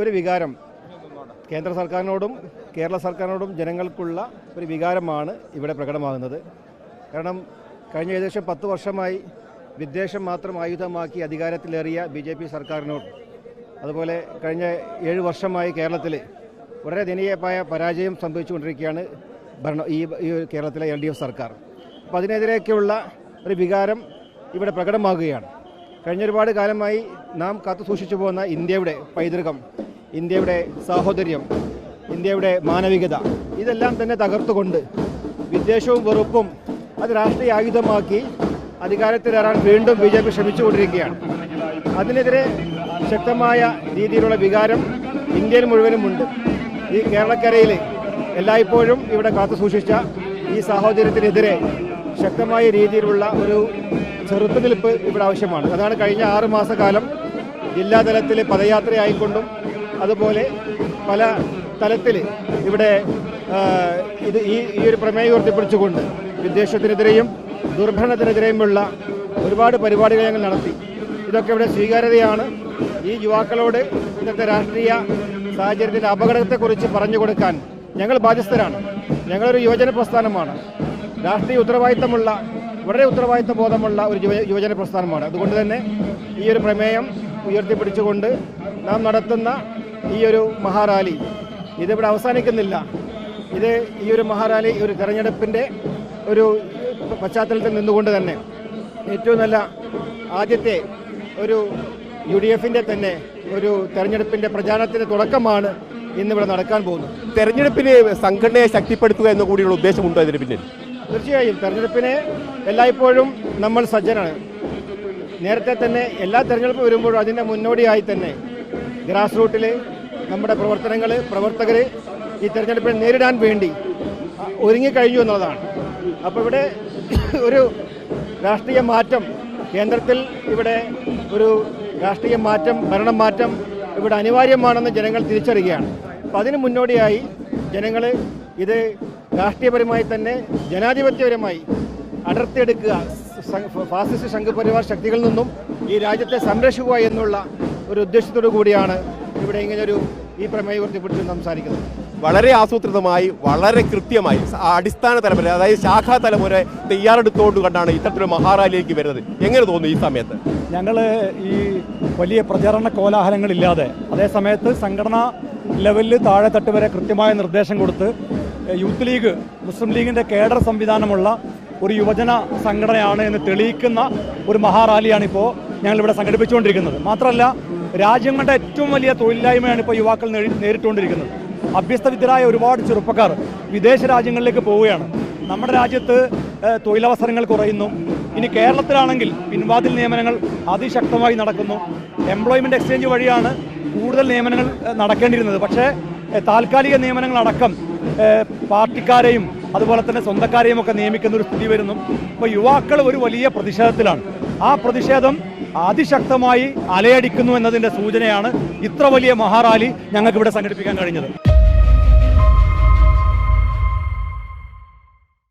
ഒരു വികാരം കേന്ദ്ര സർക്കാരിനോടും കേരള സർക്കാരിനോടും ജനങ്ങൾക്കുള്ള ഒരു വികാരമാണ് ഇവിടെ പ്രകടമാകുന്നത്. കാരണം കഴിഞ്ഞ ഏകദേശം പത്ത് വർഷമായി വിദ്വേഷം മാത്രം ആയുധമാക്കി അധികാരത്തിലേറിയ ബി ജെ പി സർക്കാരിനോട് അതുപോലെ കഴിഞ്ഞ ഏഴ് വർഷമായി കേരളത്തിൽ വളരെ ദയനീയമായ പരാജയം സംഭവിച്ചുകൊണ്ടിരിക്കുകയാണ് ഭരണ ഈ കേരളത്തിലെ എൽ ഡി എഫ് സർക്കാർ. അപ്പോൾ അതിനെതിരെയൊക്കെയുള്ള ഒരു വികാരം ഇവിടെ പ്രകടമാകുകയാണ്. കഴിഞ്ഞ ഒരുപാട് കാലമായി നാം കാത്തു സൂക്ഷിച്ചു പോകുന്ന ഇന്ത്യയുടെ പൈതൃകം ഇന്ത്യയുടെ സാഹോദര്യം ഇന്ത്യയുടെ മാനവികത ഇതെല്ലാം തന്നെ തകർത്തുകൊണ്ട് വിദ്വേഷവും വെറുപ്പും അത് രാഷ്ട്രീയ ആയുധമാക്കി അധികാരത്തിലേറാൻ വീണ്ടും ബി ജെ പി ശ്രമിച്ചുകൊണ്ടിരിക്കുകയാണ്. അതിനെതിരെ ശക്തമായ രീതിയിലുള്ള വികാരം ഇന്ത്യയിൽ മുഴുവനുമുണ്ട് ഈ കേരളക്കരയിൽ എല്ലായ്പ്പോഴും ഇവിടെ കാത്തു സൂക്ഷിച്ച ഈ സാഹോദര്യത്തിനെതിരെ ശക്തമായ രീതിയിലുള്ള ഒരു ചെറുത്തുനിൽപ്പ് ഇവിടെ ആവശ്യമാണ്. അതാണ് കഴിഞ്ഞ ആറ് മാസക്കാലം ജില്ലാതലത്തിൽ പദയാത്രയായിക്കൊണ്ടും അതുപോലെ പല തലത്തിൽ ഇവിടെ ഇത് ഈ ഈ ഒരു പ്രമേയം ഉയർത്തിപ്പിടിച്ചുകൊണ്ട് വിദ്വേഷത്തിനെതിരെയും ദുർഭരണത്തിനെതിരെയുമുള്ള ഒരുപാട് പരിപാടികൾ ഞങ്ങൾ നടത്തി. ഇതൊക്കെ ഇവിടെ സ്വീകാര്യതയാണ്. ഈ യുവാക്കളോട് ഇന്നത്തെ രാഷ്ട്രീയ സാഹചര്യത്തിന്റെ അപകടത്തെക്കുറിച്ച് പറഞ്ഞു കൊടുക്കാൻ ഞങ്ങൾ ബാധ്യസ്ഥരാണ്. ഞങ്ങളൊരു യുവജന പ്രസ്ഥാനമാണ്. രാഷ്ട്രീയ ഉത്തരവാദിത്തമുള്ള വളരെ ഉത്തരവാദിത്ത ബോധമുള്ള ഒരു യുവ യുവജന പ്രസ്ഥാനമാണ്. അതുകൊണ്ട് തന്നെ ഈ ഒരു പ്രമേയം ഉയർത്തിപ്പിടിച്ചുകൊണ്ട് നാം നടത്തുന്ന ഈ ഒരു മഹാറാലി. ഇതിവിടെ അവസാനിക്കുന്നില്ല. ഇത് ഈ ഒരു മഹാറാലി ഒരു തെരഞ്ഞെടുപ്പിന്റെ ഒരു പശ്ചാത്തലത്തിൽ നിന്നുകൊണ്ട് തന്നെ ഏറ്റവും നല്ല ആദ്യത്തെ ഒരു യു ഡി എഫിന്റെ തന്നെ ഒരു തെരഞ്ഞെടുപ്പിന്റെ പ്രചാരണത്തിന്റെ തുടക്കമാണ് ഇന്നിവിടെ നടക്കാൻ പോകുന്നത്. തെരഞ്ഞെടുപ്പിന് സംഘടനയെ ശക്തിപ്പെടുത്തുക എന്ന കൂടിയുള്ള ഉദ്ദേശമുണ്ടോ ഇതിന് പിന്നിൽ? തീർച്ചയായും. തെരഞ്ഞെടുപ്പിനെ എല്ലായ്പ്പോഴും നമ്മൾ സജ്ജനാണ്. നേരത്തെ തന്നെ എല്ലാ തെരഞ്ഞെടുപ്പ് വരുമ്പോഴും അതിന്റെ മുന്നോടിയായി തന്നെ ഗ്രാസ് റൂട്ടിലെ നമ്മുടെ പ്രവർത്തനങ്ങൾ പ്രവർത്തകർ ഈ തെരഞ്ഞെടുപ്പിൽ നേരിടാൻ വേണ്ടി ഒരുങ്ങിക്കഴിഞ്ഞു എന്നുള്ളതാണ്. അപ്പോൾ ഇവിടെ ഒരു രാഷ്ട്രീയ മാറ്റം കേന്ദ്രത്തിൽ ഇവിടെ ഒരു രാഷ്ട്രീയ മാറ്റം ഭരണം മാറ്റം ഇവിടെ അനിവാര്യമാണെന്ന് ജനങ്ങൾ തിരിച്ചറിയുകയാണ്. അപ്പോൾ അതിന് മുന്നോടിയായി ജനങ്ങൾ ഇത് രാഷ്ട്രീയപരമായി തന്നെ ജനാധിപത്യപരമായി അടർത്തിയെടുക്കുക ഫാസിസ്റ്റ് സംഘപരിവാർ ശക്തികളിൽ നിന്നും ഈ രാജ്യത്തെ സംരക്ഷിക്കുക എന്നുള്ള ഒരു ഉദ്ദേശത്തോടു കൂടിയാണ് ഇവിടെ ഇങ്ങനൊരു ഈ പ്രമേയ ഉയർത്തിപ്പിടിച്ച് സംസാരിക്കുന്നത്. വളരെ ആസൂത്രിതമായി വളരെ കൃത്യമായി അടിസ്ഥാന തലം വരെ അതായത് ശാഖാ തലം വരെ തയ്യാറെടുത്തോണ്ട് കണ്ടാണ് ഇത്തരത്തിലൊരു മഹാറാലിയിലേക്ക് വരുന്നത്. എങ്ങനെ തോന്നുന്നു ഈ സമയത്ത്? ഞങ്ങൾ ഈ വലിയ പ്രചാരണ കോലാഹലങ്ങളില്ലാതെ അതേ സമയത്ത് സംഘടനാ ലെവലിൽ തട്ട് വരെ കൃത്യമായ നിർദ്ദേശം കൊടുത്ത് യൂത്ത് ലീഗ് മുസ്ലിം ലീഗിന്റെ കേഡർ സംവിധാനമുള്ള ഒരു യുവജന സംഘടനയാണ് എന്ന് തെളിയിക്കുന്ന ഒരു മഹാറാലിയാണ് ഇപ്പോൾ ഞങ്ങളിവിടെ സംഘടിപ്പിച്ചുകൊണ്ടിരിക്കുന്നത്. മാത്രമല്ല രാജ്യങ്ങളുടെ ഏറ്റവും വലിയ തൊഴിലില്ലായ്മയാണ് ഇപ്പോൾ യുവാക്കൾ നേരി- നേരിട്ടുകൊണ്ടിരിക്കുന്നത്. അഭ്യസ്തവിദ്യരായ ഒരുപാട് ചെറുപ്പക്കാർ വിദേശ രാജ്യങ്ങളിലേക്ക് പോവുകയാണ്. നമ്മുടെ രാജ്യത്ത് തൊഴിലവസരങ്ങൾ കുറയുന്നു. ഇനി കേരളത്തിലാണെങ്കിൽ പിൻവാതിൽ നിയമനങ്ങൾ അതിശക്തമായി നടക്കുന്നു. എംപ്ലോയ്മെന്റ് എക്സ്ചേഞ്ച് വഴിയാണ് കൂടുതൽ നിയമനങ്ങൾ നടക്കേണ്ടിയിരുന്നത്. പക്ഷേ താൽക്കാലിക നിയമനങ്ങളടക്കം പാർട്ടിക്കാരെയും അതുപോലെ തന്നെ സ്വന്തക്കാരെയും ഒക്കെ നിയമിക്കുന്ന ഒരു സ്ഥിതി വരുന്നു. ഇപ്പോൾ യുവാക്കൾ ഒരു വലിയ പ്രതിഷേധത്തിലാണ്. ആ പ്രതിഷേധം അതിശക്തമായി അലയടിക്കുന്നു എന്നതിന്റെ സൂചനയാണ് ഇത്ര വലിയ മഹാറാലി ഞങ്ങൾക്ക് ഇവിടെ സംഘടിപ്പിക്കാൻ കഴിഞ്ഞത്.